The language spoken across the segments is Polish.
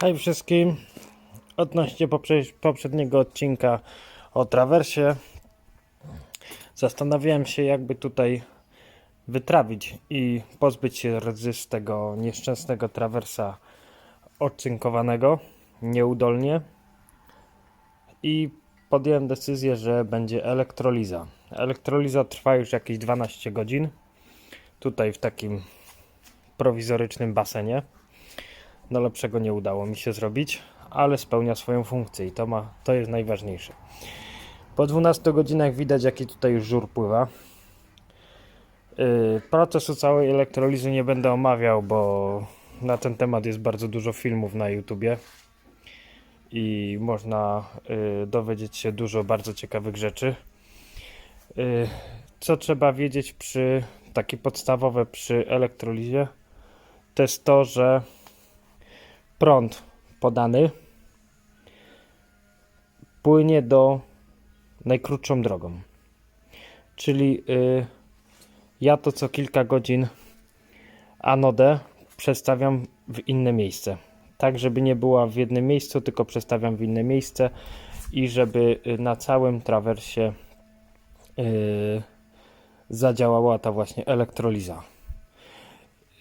Hej wszystkim. Odnośnie poprze- poprzedniego odcinka o trawersie zastanawiałem się jakby tutaj wytrawić i pozbyć się z tego nieszczęsnego trawersa odcynkowanego nieudolnie i podjąłem decyzję, że będzie elektroliza. Elektroliza trwa już jakieś 12 godzin tutaj w takim prowizorycznym basenie. No lepszego nie udało mi się zrobić, ale spełnia swoją funkcję i to, ma, to jest najważniejsze. Po 12 godzinach widać jaki tutaj już żur pływa. Yy, procesu całej elektrolizy nie będę omawiał, bo na ten temat jest bardzo dużo filmów na YouTubie i można yy, dowiedzieć się dużo bardzo ciekawych rzeczy. Yy, co trzeba wiedzieć przy takie podstawowe przy elektrolizie? To jest to, że prąd podany płynie do najkrótszą drogą. Czyli y, ja to co kilka godzin anodę przestawiam w inne miejsce. Tak, żeby nie była w jednym miejscu, tylko przestawiam w inne miejsce i żeby y, na całym trawersie y, zadziałała ta właśnie elektroliza.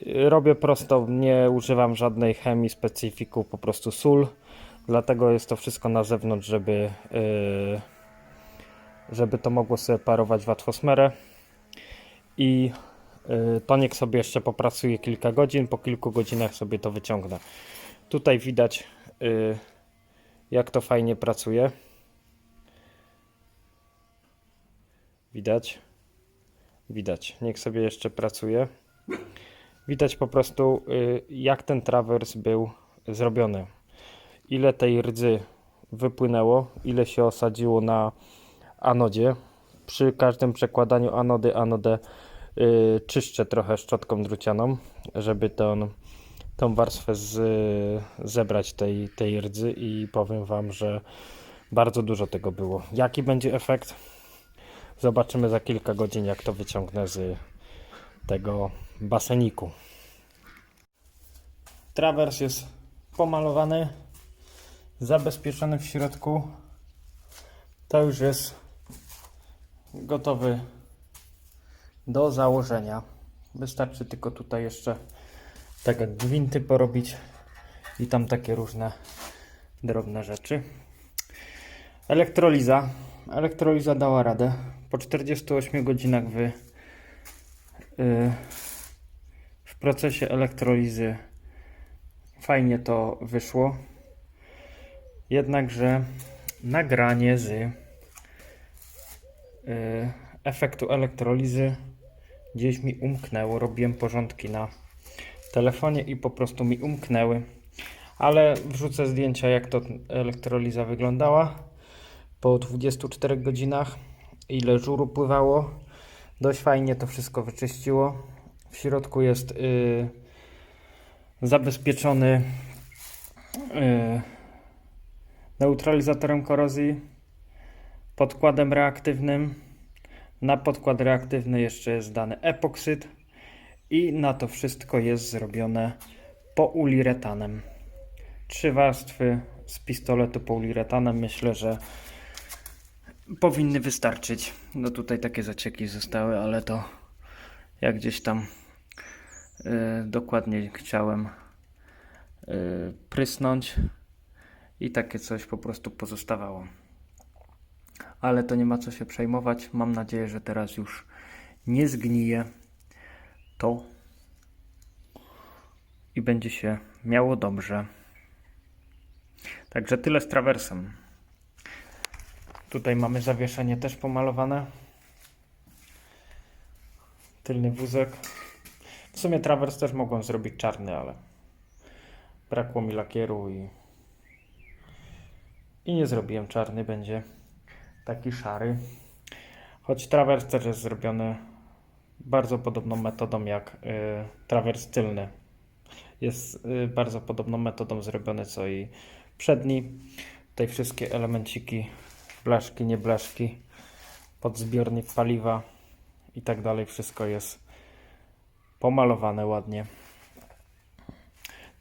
Robię prosto, nie używam żadnej chemii, specyfiku, po prostu sól. Dlatego jest to wszystko na zewnątrz, żeby, yy, żeby to mogło sobie parować w atmosferę. I yy, to niech sobie jeszcze popracuje kilka godzin. Po kilku godzinach sobie to wyciągnę. Tutaj widać, yy, jak to fajnie pracuje. Widać. Widać. Niech sobie jeszcze pracuje. Widać po prostu, y, jak ten trawers był zrobiony. Ile tej rdzy wypłynęło, ile się osadziło na anodzie. Przy każdym przekładaniu anody, anodę y, czyszczę trochę szczotką drucianą, żeby tą, tą warstwę z, zebrać tej, tej rdzy i powiem Wam, że bardzo dużo tego było. Jaki będzie efekt? Zobaczymy za kilka godzin, jak to wyciągnę z tego baseniku. Trawers jest pomalowany, zabezpieczony w środku. To już jest gotowy do założenia. Wystarczy tylko tutaj jeszcze tak jak gwinty porobić i tam takie różne drobne rzeczy. Elektroliza. Elektroliza dała radę. Po 48 godzinach wy y, w procesie elektrolizy fajnie to wyszło. Jednakże nagranie z y, efektu elektrolizy gdzieś mi umknęło. Robiłem porządki na telefonie i po prostu mi umknęły. Ale wrzucę zdjęcia, jak to elektroliza wyglądała po 24 godzinach. Ile żuru pływało. Dość fajnie to wszystko wyczyściło. W środku jest y, zabezpieczony y, neutralizatorem korozji, podkładem reaktywnym. Na podkład reaktywny jeszcze jest dany epoksyd i na to wszystko jest zrobione poliuretanem. Trzy warstwy z pistoletu poliuretanem myślę, że powinny wystarczyć. No tutaj takie zacieki zostały, ale to jak gdzieś tam yy, dokładnie chciałem yy, prysnąć i takie coś po prostu pozostawało. Ale to nie ma co się przejmować. Mam nadzieję, że teraz już nie zgnije to i będzie się miało dobrze. Także tyle z trawersem. Tutaj mamy zawieszenie też pomalowane. Tylny wózek. W sumie trawers też mogłem zrobić czarny, ale brakło mi lakieru i, i nie zrobiłem czarny. Będzie taki szary. Choć trawers też jest zrobiony bardzo podobną metodą jak y, trawers tylny. Jest y, bardzo podobną metodą zrobiony co i przedni. Tutaj wszystkie elemenciki blaszki, nie blaszki, podzbiornik paliwa i tak dalej. Wszystko jest pomalowane ładnie.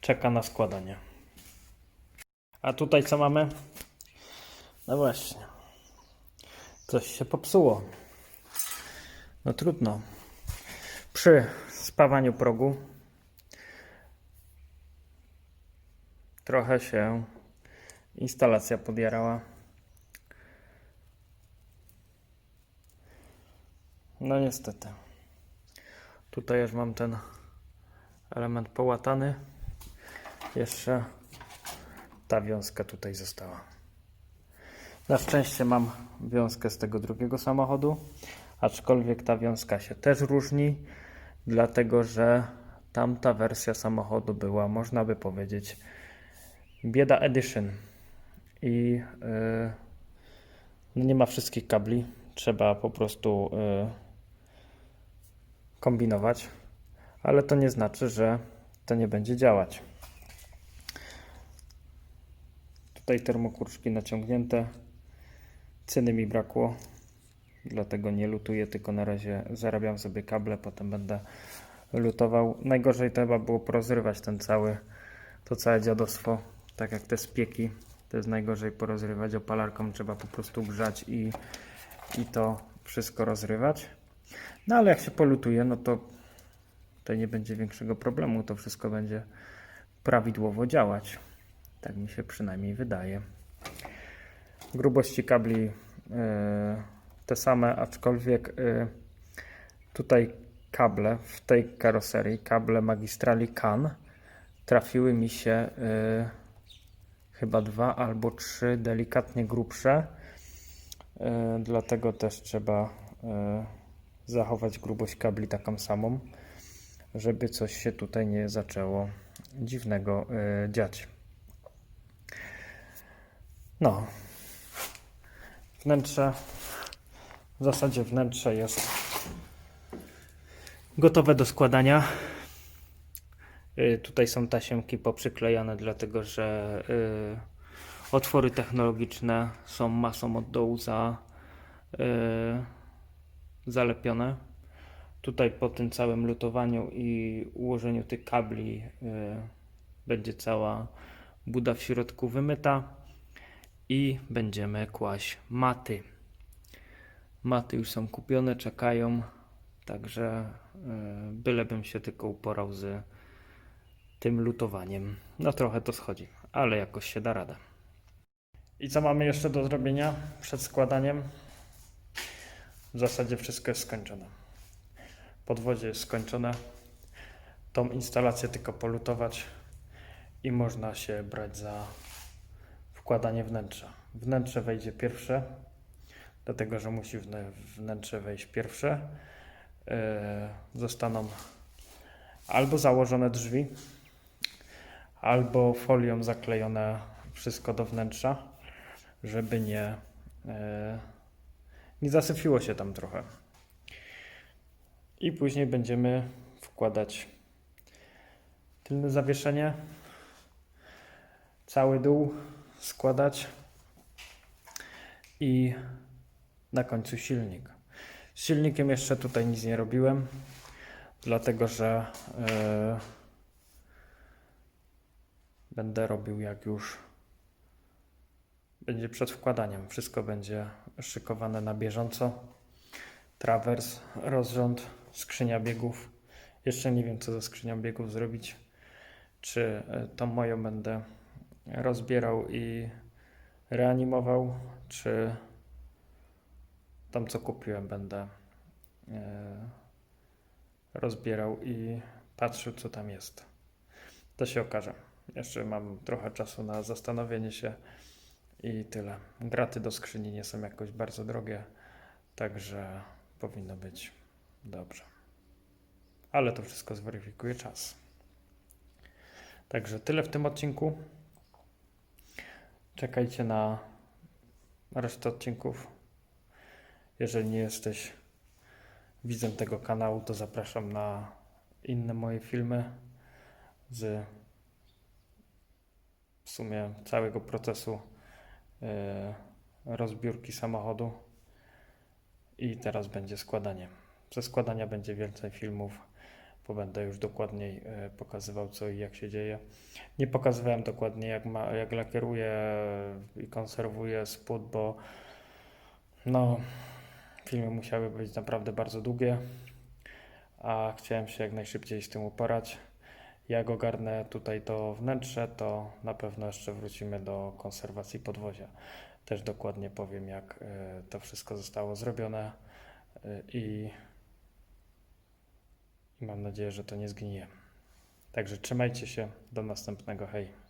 Czeka na składanie. A tutaj co mamy? No właśnie. Coś się popsuło. No trudno. Przy spawaniu progu trochę się instalacja podjarała. No niestety. Tutaj już mam ten element połatany. Jeszcze ta wiązka tutaj została. Na szczęście mam wiązkę z tego drugiego samochodu, aczkolwiek ta wiązka się też różni, dlatego że tamta wersja samochodu była, można by powiedzieć, bieda edition i yy, nie ma wszystkich kabli, trzeba po prostu yy, kombinować, ale to nie znaczy, że to nie będzie działać. Tutaj termokurczki naciągnięte. Ceny mi brakło, dlatego nie lutuję, tylko na razie zarabiam sobie kable, potem będę lutował. Najgorzej to chyba było porozrywać ten cały, to całe dziadostwo, tak jak te spieki. To jest najgorzej porozrywać. Opalarką trzeba po prostu grzać i, i to wszystko rozrywać. No ale jak się polutuje, no to to nie będzie większego problemu. To wszystko będzie prawidłowo działać. Tak mi się przynajmniej wydaje. Grubości kabli yy, te same, aczkolwiek yy, tutaj kable w tej karoserii, kable magistrali CAN trafiły mi się yy, chyba dwa albo trzy delikatnie grubsze. Yy, dlatego też trzeba yy, zachować grubość kabli taką samą, żeby coś się tutaj nie zaczęło dziwnego yy, dziać. No. Wnętrze, w zasadzie wnętrze jest gotowe do składania. Y, Tutaj są tasiemki poprzyklejane, dlatego że y, otwory technologiczne są masą od dołu za, y, zalepione. Tutaj po tym całym lutowaniu i ułożeniu tych kabli y, będzie cała buda w środku wymyta i będziemy kłaść maty. Maty już są kupione, czekają, także y, bylebym się tylko uporał z tym lutowaniem. No trochę to schodzi, ale jakoś się da radę. I co mamy jeszcze do zrobienia przed składaniem? W zasadzie wszystko jest skończone. Podwozie jest skończone. Tą instalację tylko polutować i można się brać za wkładanie wnętrza. Wnętrze wejdzie pierwsze, dlatego że musi wnę- wnętrze wejść pierwsze. Yy, zostaną albo założone drzwi, albo folią zaklejone wszystko do wnętrza, żeby nie, yy, nie zasyfiło się tam trochę. I później będziemy wkładać tylne zawieszenie, cały dół składać i na końcu silnik. Z silnikiem jeszcze tutaj nic nie robiłem, dlatego że e, będę robił jak już będzie przed wkładaniem. Wszystko będzie szykowane na bieżąco. Trawers, rozrząd, skrzynia biegów. Jeszcze nie wiem, co ze skrzynią biegów zrobić. Czy e, tą moją będę rozbierał i reanimował, czy tam co kupiłem będę e, rozbierał i patrzył co tam jest. To się okaże. Jeszcze mam trochę czasu na zastanowienie się i tyle. Graty do skrzyni nie są jakoś bardzo drogie, także powinno być dobrze. Ale to wszystko zweryfikuje czas. Także tyle w tym odcinku. Czekajcie na resztę odcinków. Jeżeli nie jesteś widzem tego kanału, to zapraszam na inne moje filmy z w sumie całego procesu rozbiórki samochodu. I teraz będzie składanie. Ze składania będzie więcej filmów. bo będę już dokładniej e, pokazywał co i jak się dzieje. Nie pokazywałem dokładnie jak, ma, jak lakieruję i konserwuję spód, bo no, filmy musiały być naprawdę bardzo długie, a chciałem się jak najszybciej z tym uporać. Jak ogarnę tutaj to wnętrze, to na pewno jeszcze wrócimy do konserwacji podwozia. Też dokładnie powiem, jak e, to wszystko zostało zrobione e, i, i mam nadzieję, że to nie zgnije. Także trzymajcie się, do następnego, hej.